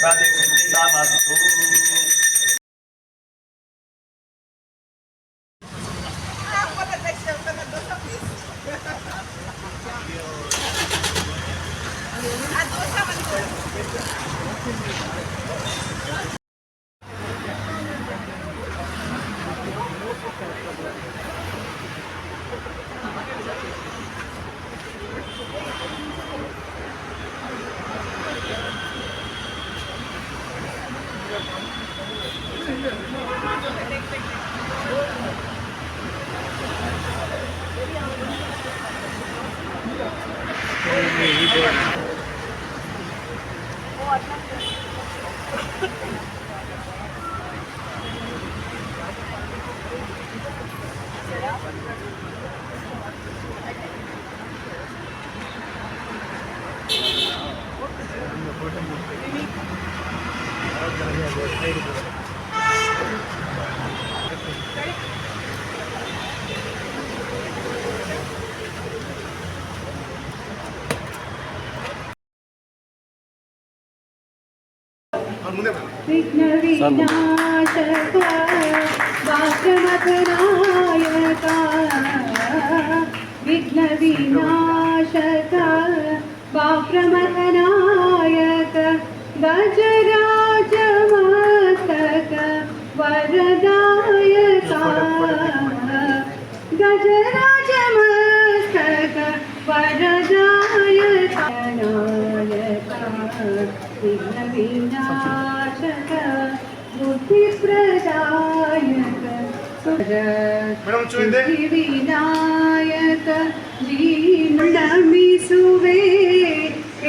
प्रतिक्षितिमस्तु 終わりなす。विघ्नविनाशक वाक्यमथनायक विघ्नविनाशक वाक्रमथनायक गजराजमस्तक वरदायका गजराजमस्तक वरदायका വിഘ്ന വിനാശക ബുദ്ധിപ്രദായക വിനായക ജീവണമിസുവേ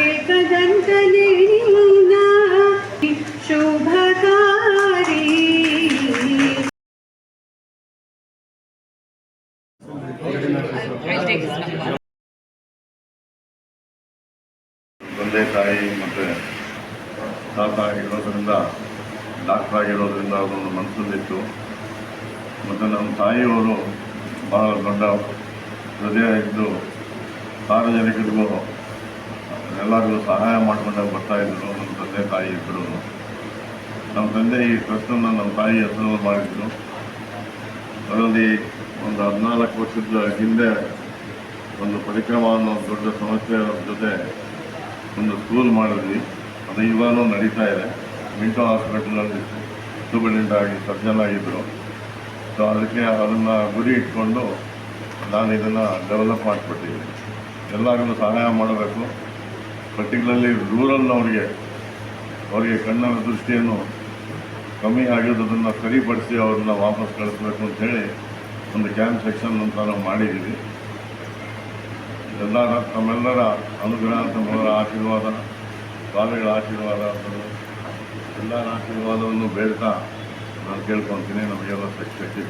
ഏകദന്തലേനി ಆಗಿರೋದ್ರಿಂದ ಮನಸ್ಸಲ್ಲಿತ್ತು ಮತ್ತು ನಮ್ಮ ತಾಯಿಯವರು ಬಹಳ ದೊಡ್ಡ ಹೃದಯ ಇದ್ದು ಸಾರ್ವಜನಿಕರಿಗೂ ಎಲ್ಲರಿಗೂ ಸಹಾಯ ಮಾಡಿಕೊಂಡು ಬರ್ತಾಯಿದ್ರು ನಮ್ಮ ತಂದೆ ತಾಯಿ ಇಬ್ಬರು. ನಮ್ಮ ತಂದೆ ಈ ಟ್ರಸ್ಟನ್ನು ನಮ್ಮ ತಾಯಿ ಹೆಸರು ಮಾಡಿದ್ರು. ಅದರಲ್ಲಿ ಒಂದು ಹದಿನಾಲ್ಕು ವರ್ಷದ ಹಿಂದೆ ಒಂದು ಪರಿಕ್ರಮ ಅನ್ನೋ ದೊಡ್ಡ ಸಮಸ್ಯೆ ಜೊತೆ ಒಂದು ಸ್ಕೂಲ್ ಮಾಡಿದ್ವಿ. ಅದು ಇವಾಗಲೂ ನಡೀತಾ ಇದೆ. ಮಿಂಟೋ ಹಾಸ್ಪಿಟಲಲ್ಲಿ ಸೂಪರಿಂಟೆಂಟ್ ಆಗಿ ಸೊ ಅದಕ್ಕೆ ಅದನ್ನು ಗುರಿ ಇಟ್ಕೊಂಡು ನಾನು ಇದನ್ನು ಡೆವಲಪ್ ಮಾಡಿಕೊಟ್ಟಿದ್ದೀನಿ. ಎಲ್ಲರಿಗೂ ಸಹಾಯ ಮಾಡಬೇಕು. ಪರ್ಟಿಕ್ಯುಲರ್ಲಿ ರೂರಲ್ ಅವರಿಗೆ ಕಣ್ಣಿನ ದೃಷ್ಟಿಯನ್ನು ಕಮ್ಮಿ ಆಗಿರೋದನ್ನು ಸರಿಪಡಿಸಿ ಅವ್ರನ್ನ ವಾಪಸ್ ಕಳಿಸ್ಬೇಕು ಅಂತ ಹೇಳಿ ಒಂದು ಕ್ಯಾಂಪ್ ಸೆಕ್ಷನ್ ಅಂತ ನಾವು ಮಾಡಿದ್ದೀವಿ. ಎಲ್ಲರ, ತಮ್ಮೆಲ್ಲರ ಅನುಗ್ರಹ, ತಮ್ಮೆಲ್ಲರ ಆಶೀರ್ವಾದ, ಸ್ವಾಮಿಗಳ ಆಶೀರ್ವಾದ ಎಲ್ಲರ ಆಶೀರ್ವಾದವನ್ನು ಬೇಡ್ತಾ ನಾನು ಕೇಳ್ಕೊತೀನಿ ನಮಗೆಲ್ಲ ಶಕ್ತಿ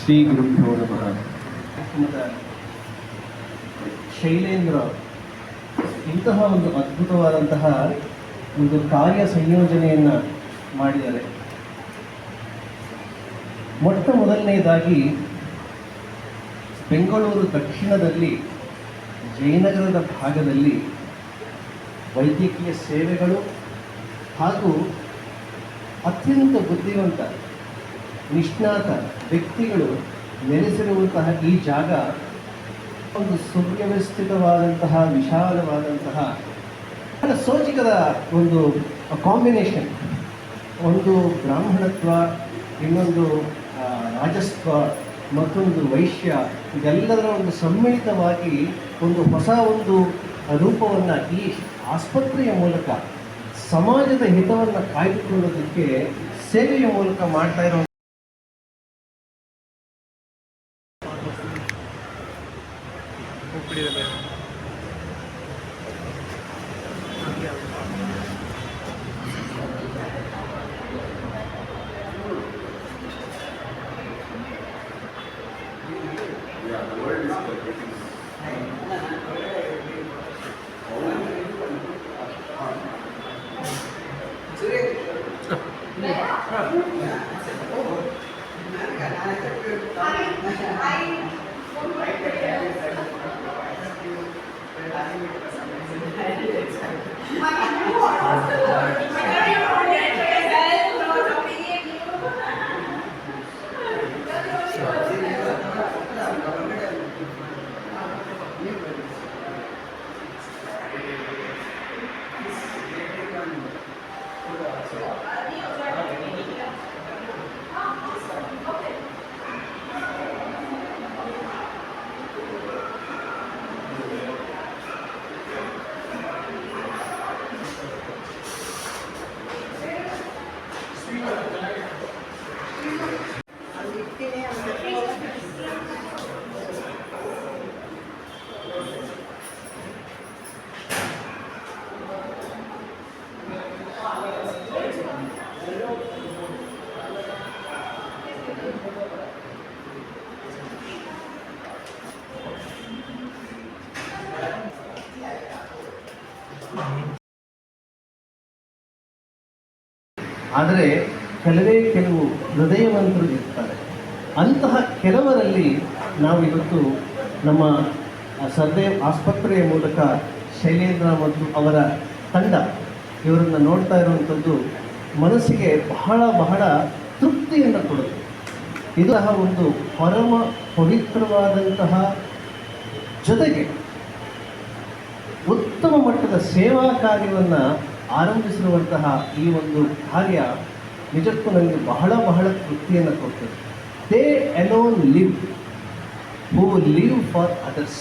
ಶ್ರೀ ಕಾರ್ಯಕ್ರಮದ ಶೈಲೇಂದ್ರ ಇಂತಹ ಒಂದು ಅದ್ಭುತವಾದಂತಹ ಒಂದು ಕಾರ್ಯ ಸಂಯೋಜನೆಯನ್ನು ಮಾಡಿದ್ದಾರೆ. ಮೊಟ್ಟ ಮೊದಲನೆಯದಾಗಿ ಬೆಂಗಳೂರು ದಕ್ಷಿಣದಲ್ಲಿ ಜಯನಗರದ ಭಾಗದಲ್ಲಿ ವೈದ್ಯಕೀಯ ಸೇವೆಗಳು ಹಾಗೂ ಅತ್ಯಂತ ಬುದ್ಧಿವಂತ, ನಿಷ್ಣಾತ ವ್ಯಕ್ತಿಗಳು ನೆಲೆಸಿರುವಂತಹ ಈ ಜಾಗ ಒಂದು ಸುವ್ಯವಸ್ಥಿತವಾದಂತಹ, ವಿಶಾಲವಾದಂತಹ ಸೋಜಿಗದ ಒಂದು ಕಾಂಬಿನೇಷನ್ ಒಂದು ಬ್ರಾಹ್ಮಣತ್ವ, ಇನ್ನೊಂದು ರಾಜಸ್ವ ಮತ್ತೊಂದು ವೈಶ್ಯ, ಇದೆಲ್ಲದರ ಒಂದು ಸಮ್ಮಿಳಿತವಾಗಿ ಒಂದು ಹೊಸ ಒಂದು ರೂಪವನ್ನು ಈ ಆಸ್ಪತ್ರೆಯ ಮೂಲಕ ಸಮಾಜದ ಹಿತವನ್ನು ಕಾಯ್ದುಕೊಳ್ಳೋದಕ್ಕೆ ಸೇವೆಯ ಮೂಲಕ ಮಾಡ್ತಾ ಇರೋ i didn't My God, ಆದರೆ ಕೆಲವೇ ಕೆಲವು ಹೃದಯವಂತರು ಇರ್ತಾರೆ. ಅಂತಹ ಕೆಲವರಲ್ಲಿ ನಾವು ಇವತ್ತು ನಮ್ಮ ಸರ್ದೇವ್ ಆಸ್ಪತ್ರೆಯ ಮೂಲಕ ಶೈಲೇಂದ್ರ ಮತ್ತು ಅವರ ತಂಡ ಇವರನ್ನು ನೋಡ್ತಾ ಇರುವಂಥದ್ದು ಮನಸ್ಸಿಗೆ ಬಹಳ ಬಹಳ ತೃಪ್ತಿಯನ್ನು ಕೊಡುತ್ತೆ. ಇದು ಒಂದು ಪರಮ ಪವಿತ್ರವಾದಂತಹ ಜೊತೆಗೆ ಉತ್ತಮ ಮಟ್ಟದ ಸೇವಾ ಕಾರ್ಯವನ್ನು ಆರಂಭಿಸಿರುವಂತಹ ಈ ಒಂದು ಕಾರ್ಯ ನಿಜಕ್ಕೂ ನನಗೆ ಬಹಳ ಬಹಳ ತೃಪ್ತಿಯನ್ನು ಕೊಡ್ತದೆ. They alone live who live for others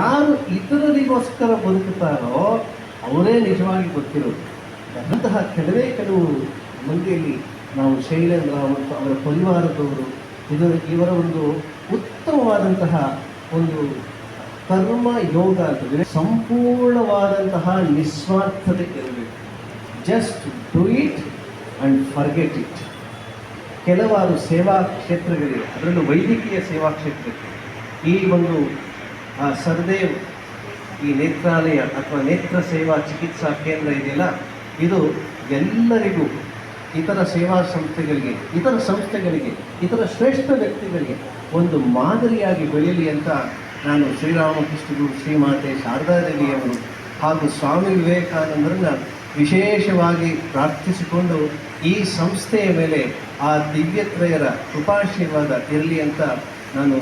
ಯಾರು ಇತರರಿಗೋಸ್ಕರ ಬದುಕುತ್ತಾರೋ ಅವರೇ ನಿಜವಾಗಿ ಗೊತ್ತಿರೋದು. ಅಂತಹ ಕೆಲವೇ ಕೆಲವು ಮಂದಿಯಲ್ಲಿ ನಾವು ಶೈಲೇಂದ್ರ ಮತ್ತು ಅವರ ಪರಿವಾರದವರು ಇದು ಇವರ ಒಂದು ಉತ್ತಮವಾದಂತಹ ಒಂದು ಕರ್ಮ ಯೋಗ ಅಂತಂದರೆ ಸಂಪೂರ್ಣವಾದಂತಹ ನಿಸ್ವಾರ್ಥತೆ ಇರಬೇಕು. Just do it and forget it ಕೆಲವಾರು ಸೇವಾ ಕ್ಷೇತ್ರಗಳಿವೆ. ಅದರಲ್ಲೂ ವೈದ್ಯಕೀಯ ಸೇವಾ ಕ್ಷೇತ್ರಕ್ಕೆ ಈ ಒಂದು ಸರ್ದೇವ್ ಈ ನೇತ್ರಾಲಯ ಅಥವಾ ನೇತ್ರ ಸೇವಾ ಚಿಕಿತ್ಸಾ ಕೇಂದ್ರ ಇದೆಯಲ್ಲ, ಇದು ಎಲ್ಲರಿಗೂ, ಇತರ ಸೇವಾ ಸಂಸ್ಥೆಗಳಿಗೆ, ಇತರ ಸಂಸ್ಥೆಗಳಿಗೆ, ಇತರ ಶ್ರೇಷ್ಠ ವ್ಯಕ್ತಿಗಳಿಗೆ ಒಂದು ಮಾದರಿಯಾಗಿ ಬೆಳೆಯಲಿ ಅಂತ ನಾನು ಶ್ರೀರಾಮಕೃಷ್ಣರು ಶ್ರೀಮಾತೆ ಶಾರದಾದೇವಿಯವರು ಹಾಗೂ ಸ್ವಾಮಿ ವಿವೇಕಾನಂದರನ್ನ ವಿಶೇಷವಾಗಿ ಪ್ರಾರ್ಥಿಸಿಕೊಂಡು ಈ ಸಂಸ್ಥೆಯ ಮೇಲೆ ಆ ದಿವ್ಯತ್ರಯರ ಕೃಪಾಶೀರ್ವಾದ ಇರಲಿ ಅಂತ ನಾನು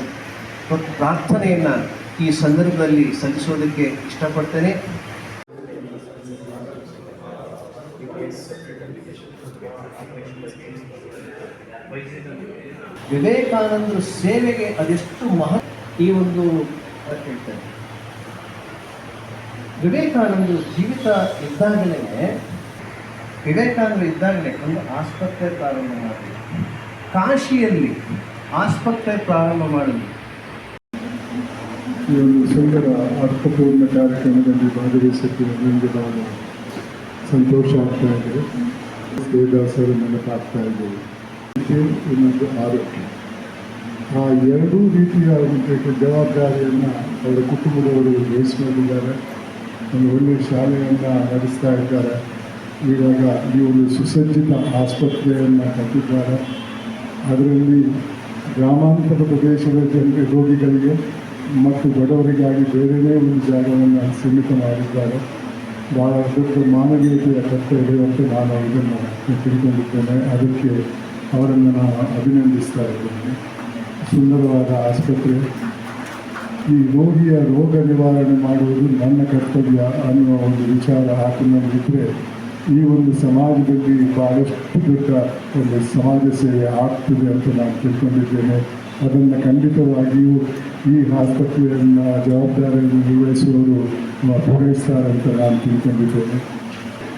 ಪ್ರಾರ್ಥನೆಯನ್ನು ಈ ಸಂದರ್ಭದಲ್ಲಿ ಸಲ್ಲಿಸೋದಕ್ಕೆ ಇಷ್ಟಪಡ್ತೇನೆ. ವಿವೇಕಾನಂದರು ಸೇವೆಗೆ ಅದೆಷ್ಟು ಮಹತ್ವ ಈ ಒಂದು ಹೇಳ್ತೇನೆ. ವಿವೇಕಾನಂದರು ಜೀವಿತ ಇದ್ದಾಗಲೇ, ವಿವೇಕಾನಂದರು ಇದ್ದಾಗಲೇ ಒಂದು ಆಸ್ಪತ್ರೆ ಪ್ರಾರಂಭ ಮಾಡಿದ್ರು. ಕಾಶಿಯಲ್ಲಿ ಆಸ್ಪತ್ರೆ ಪ್ರಾರಂಭ ಮಾಡಿದ್ರು. ಈ ಒಂದು ಸುಂದರ, ಅರ್ಥಪೂರ್ಣ ಕಾರ್ಯಕ್ರಮದಲ್ಲಿ ಭಾಗವಹಿಸುತ್ತಿರುವ ನನಗೆ ಬಹಳ ಸಂತೋಷ ಆಗ್ತಾ ಇದೆ. ದೇವದಾಸರು ನೆನಪಾಗ್ತಾ ಇದೆ. ಇನ್ನೊಂದು ಆರೋಗ್ಯ ಆ ಎರಡೂ ರೀತಿಯ ಜವಾಬ್ದಾರಿಯನ್ನು ಅವರ ಕುಟುಂಬದವರು ವಹಿಸಿಕೊಂಡಿದ್ದಾರೆ ಒಂದು ಒಳ್ಳೆಯ ಶಾಲೆಯನ್ನು ನಡೆಸ್ತಾ ಇದ್ದಾರೆ. ಇವಾಗ ಈ ಒಂದು ಸುಸಜ್ಜಿತ ಆಸ್ಪತ್ರೆಯನ್ನು ಕಟ್ಟಿದ್ದಾರೆ. ಅದರಲ್ಲಿ ಗ್ರಾಮಾಂತರ ಪ್ರದೇಶದ ಜನರಿಗೆ ರೋಗಿಗಳಿಗೆ ಮತ್ತು ಬಡವರಿಗಾಗಿ ಬೇರೆಯೇ ಒಂದು ಜಾಗವನ್ನು ಸೀಮಿತ ಮಾಡಿದ್ದಾರೆ. ಭಾಳ ದೊಡ್ಡ ಮಾನವೀಯತೆಯ ಕರ್ತವ್ಯ ಅಂತ ನಾನು ಇದನ್ನು ತಿಳ್ಕೊಂಡಿದ್ದೇನೆ. ಅದಕ್ಕೆ ಅವರನ್ನು ನಾನು ಅಭಿನಂದಿಸ್ತಾ ಇದ್ದೇನೆ. ಸುಂದರವಾದ ಆಸ್ಪತ್ರೆ. ಈ ರೋಗಿಯ ರೋಗ ನಿವಾರಣೆ ಮಾಡುವುದು ನನ್ನ ಕರ್ತವ್ಯ ಅನ್ನುವ ಒಂದು ವಿಚಾರ ಆತನಲ್ಲಿದ್ದರೆ ಈ ಒಂದು ಸಮಾಜದಲ್ಲಿ ಬಹಳಷ್ಟು ದೊಡ್ಡ ಒಂದು ಸಮಾಜ ಸೇವೆ ಆಗ್ತದೆ ಅಂತ ನಾನು ತಿಳ್ಕೊಂಡಿದ್ದೇನೆ. ಅದನ್ನು ಖಂಡಿತವಾಗಿಯೂ ಈ ಆಸ್ಪತ್ರೆಯನ್ನು ಜವಾಬ್ದಾರಿಯನ್ನು ನಿರ್ವಹಿಸುವವರು ಪೂರೈಸ್ತಾರೆ ಅಂತ ನಾನು ತಿಳ್ಕೊಂಡಿದ್ದೇನೆ.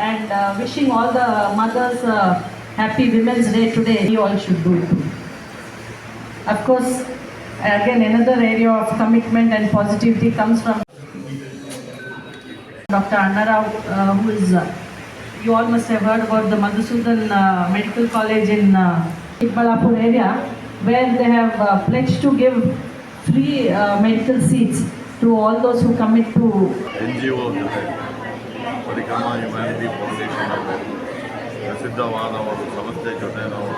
and uh, wishing all the mothers uh, happy Women's Day today. You all should do it. Of course, again, another area of commitment and positivity comes from Dr. Anara, uh, who is, uh, you all must have heard about the Madhusudan uh, Medical College in uh, area, where they have uh, pledged to give free uh, medical seats to all those who commit to NGO. Parikrma humanity foundation ಅವರು ಪ್ರಸಿದ್ಧವಾದ ಒಂದು ಸಂಸ್ಥೆ ಜೊತೆ ನಾವು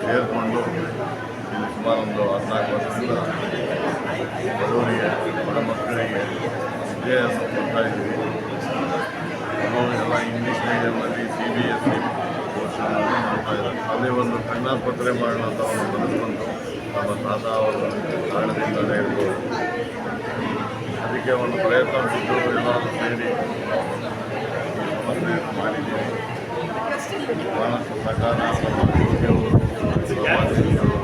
ಸೇರಿಕೊಂಡು ಇಲ್ಲಿ ಸುಮಾರು ಒಂದು ಹದಿನಾಲ್ಕು ವರ್ಷದಿಂದ ಬಡವರಿಗೆ, ಬಡ ಮಕ್ಕಳಿಗೆ ವಿದ್ಯಾಭ್ಯಾಸ ಕೊಡ್ತಾ ಇದ್ದೀವಿ ಅವರು ಎಲ್ಲ ಇಂಗ್ಲೀಷ್ ಮೀಡಿಯಮಲ್ಲಿ ಸಿ ಬಿ ಎಸ್ ಸಿ ಕೋರ್ಸ್ಗಳನ್ನು ಮಾಡ್ತಾ ಇದ್ದಾರೆ. ಅದೇ ಒಂದು ಕಣ್ಣಾಸ್ಪತ್ರೆ ಅಂತ ಒಂದು ಬಂತು ನಮ್ಮ ತಾತ ಅವರು ಕಾರಣದಿಂದಲೇ ಇರ್ಬೋದು ಅದಕ್ಕೆ ಒಂದು ಪ್ರಯತ್ನ ಬಿಟ್ಟು ಎಲ್ಲರೂ ಸೇರಿ ಸಮಸ್ಯೆ ಮಾಡಿದ್ದೀವಿ ಬಹಳಷ್ಟು ಸಹಕಾರ ನಮ್ಮ ಯೋಗಿಯವರು ಸಮಾಜದವರು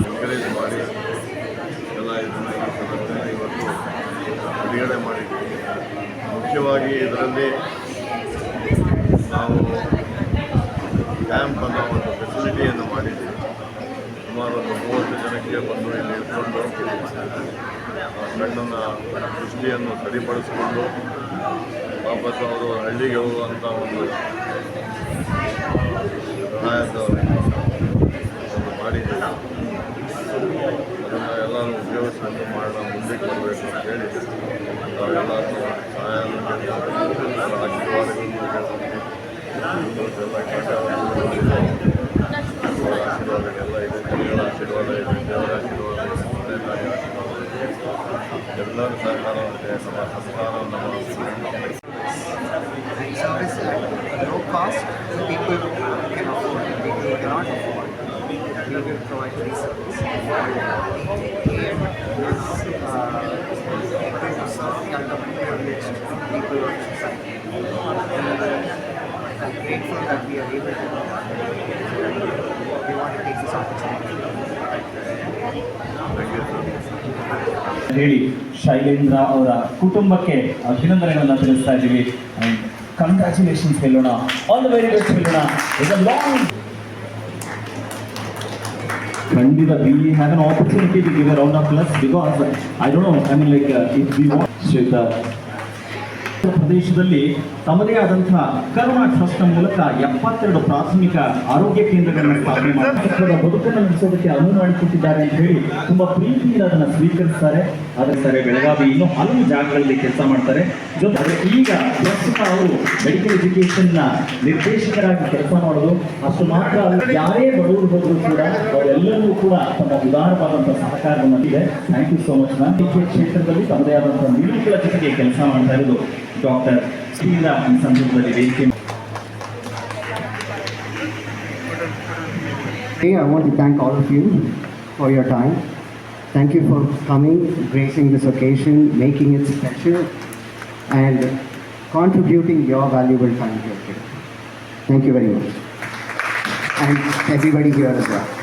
ಎನ್ಕರೇಜ್ ಮಾಡಿ ಎಲ್ಲ ಇದನ್ನು ಈ ಸಮಸ್ಯೆನ ಇವತ್ತು ಬಿಡುಗಡೆ ಮಾಡಿದ್ದೀವಿ ಮುಖ್ಯವಾಗಿ ಇದರಲ್ಲಿ ನಾವು ಕಣ್ಣನ್ನು ದೃಷ್ಟಿಯನ್ನು ಸರಿಪಡಿಸಿಕೊಂಡು ವಾಪಸ್ ಅವರು ಹೋಗುವಂಥ ಒಂದು ಸಹಾಯದ ಒಂದು ಎಲ್ಲರೂ ಉಪಯೋಗಿಸ್ಕೊಂಡು ಬರಬೇಕು ಅಂತೇಳಿ ನಾವೆಲ್ಲರೂ ಸಹಾಯ ಆಶೀರ್ವಾದಗಳನ್ನು ಇದೆ ಎಲ್ಲರ ಸಹಕಾರ ನಮ್ಮ ಸಂಸ್ಕಾರ ನಮ್ಮ and service at low cost to people can afford it, people who cannot afford. We will provide free service. And uh, able to serve the underprivileged people of society. I'm grateful that we are able to. We want to take this opportunity. ಹೇಳಿ ಶೈಲೇಂದ್ರ ಅವರ ಕುಟುಂಬಕ್ಕೆ ಅಭಿನಂದನೆಗಳನ್ನು ತಿಳಿಸ್ತಾ ಇದ್ದೀವಿ. Congratulations ಹೇಳೋಣ. All the very best ಹೇಳೋಣ. Is long ಖಂಡಿತ we have an opportunity to give a round of applause because I don't know I mean like if we want ಶ್ವೇತ ಪ್ರದೇಶದಲ್ಲಿ ತಮ್ಮದೇ ಆದಂತಹ ಕರುಣಾ ಟ್ರಸ್ಟ್ ಮೂಲಕ ಎಪ್ಪತ್ತೆರಡು ಪ್ರಾಥಮಿಕ ಆರೋಗ್ಯ ಕೇಂದ್ರಗಳನ್ನು ಸ್ಥಾಪನೆ ಮಾಡಿ. ಬದುಕನ್ನು ನಡೆಸೋದಕ್ಕೆ ಅನುವು ಮಾಡಿಕೊಟ್ಟಿದ್ದಾರೆ ಅಂತ ಹೇಳಿ ತುಂಬಾ ಪ್ರೀತಿಯಿಂದ ಅದನ್ನು ಸ್ವೀಕರಿಸ್ತಾರೆ. ಆದರೆ ಸರಿ, ಬೆಳಗಾವಿ ಇನ್ನೂ ಹಲವು ಜಾಗಗಳಲ್ಲಿ ಕೆಲಸ ಮಾಡ್ತಾರೆ. ಜೊತೆ ಈಗ ಪ್ರಸ್ತುತ ಅವರು ಮೆಡಿಕಲ್ ಎಜುಕೇಶನ್ನ ನಿರ್ದೇಶಕರಾಗಿ ಕೆಲಸ ಮಾಡೋದು ಅಷ್ಟು ಮಾತ್ರ ಅಲ್ಲ, ಯಾರೇ ಬಡವರು ಹೋದ್ರು ಕೂಡ ಅವರೆಲ್ಲರೂ ಕೂಡ ತಮ್ಮ ಉದಾರವಾದಂತಹ ಸಹಕಾರ ಬಂದಿದೆ thank you so much ma'am ಕ್ಷೇತ್ರದಲ್ಲಿ ತಮ್ಮದೇ ಆದಂತಹ ನಿರೂಪಗಳ ಜೊತೆಗೆ ಕೆಲಸ ಮಾಡ್ತಾ ಇರೋದು doctor ಶ್ರೀರ ಈ ಸಂದರ್ಭದಲ್ಲಿ ವೇದಿಕೆ Hey, I want to thank all of you for your time. Thank you for coming, gracing this occasion, making it special, and contributing your valuable time here today. Thank you very much. And everybody here as well.